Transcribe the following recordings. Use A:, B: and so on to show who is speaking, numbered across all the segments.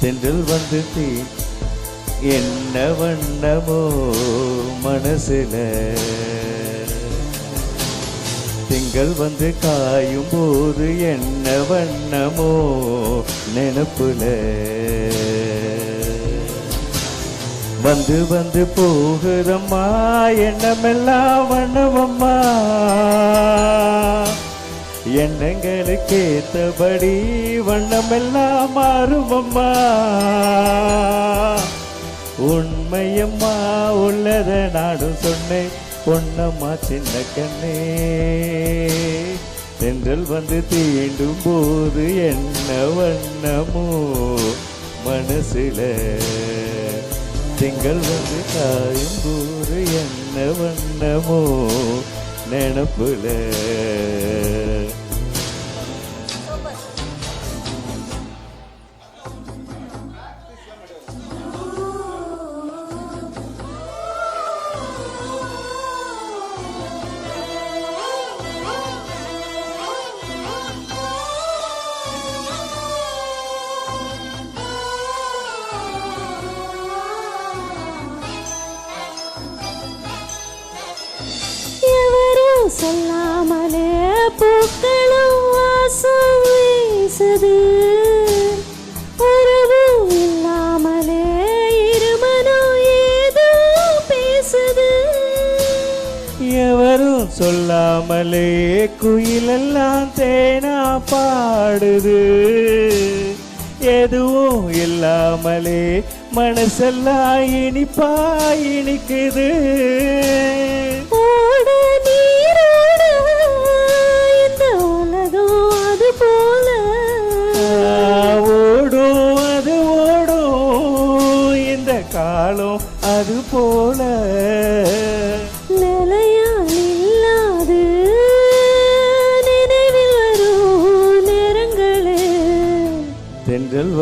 A: தென்றல் வந்து தீ என்ன வண்ணமோ மனசுல? கண்கள் வந்து காயும் போது என்ன வண்ணமோ நினப்புல. வந்து வந்து போகுதம்மா எண்ணமெல்லாம் வண்ணமம்மா. எண்ணங்களுக்கு ஏத்தபடி வண்ணமெல்லாம் மாறுமம்மா. உண்மையம்மா உள்ளத நானும் சொன்னேன். பொன்னம்மா சின்ன கண்ணே. தென்றல் வந்து தீண்டும் போது என்ன வண்ணமோ மனசுல. திங்கள் வந்து காயும் போது என்ன வண்ணமோ நினப்புல.
B: சொல்லாமலே பூக்களும் வாசம் வீசுது. உறவு இல்லாமலே இருமனம் ஏதோ பேசுது.
A: எவரும் சொல்லாமலே குயிலெல்லாம் தேனா பாடுது. எதுவும் இல்லாமலே மனசெல்லாம் இனிப்பா இனிக்குது.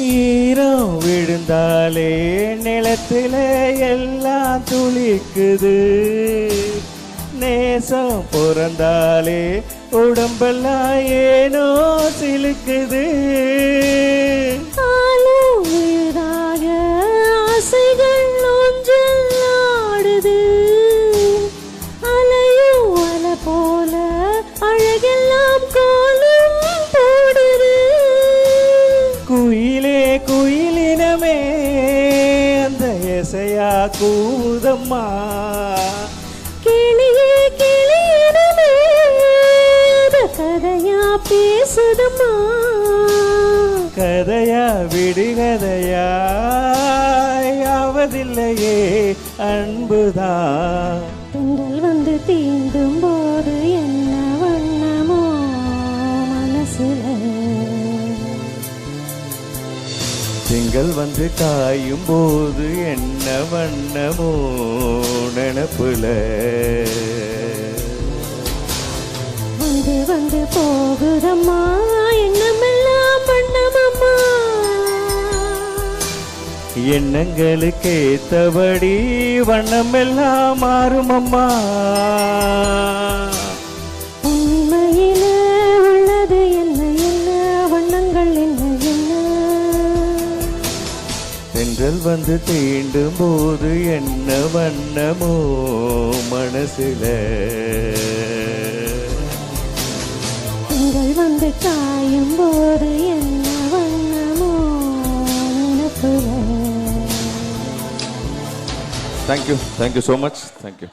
A: ஈரம் விழுந்தாலே நிலத்துல எல்லாம் துளிக்குது. நேசம் பிறந்தாலே உடம்பெல்லாம் ஏனோ சிலுக்குது. இசையா கூதம்மா?
B: கிளியே அது கதையா பேசுதம்மா?
A: கதையா விடுகதையா ஆவதில்லையே அன்புதான்.
B: பெண்கள் வந்து தீண்டும்
A: திங்கள் வந்து காயும் போது என்ன வண்ணமோ நினப்புல.
B: வந்து வந்து போகுதம்மா எண்ணமெல்லாம் வண்ணமம்மா.
A: எண்ணங்களுக்கு ஏத்தபடி வண்ணமெல்லாம் மாறுமம்மா. தென்றல் வந்து தீண்டும் போது என்ன வண்ணமோ மனசுல?
B: திங்கள் வந்து காயும் போது என்ன வண்ணமோ நினப்புல
A: thank you thank you so much thank you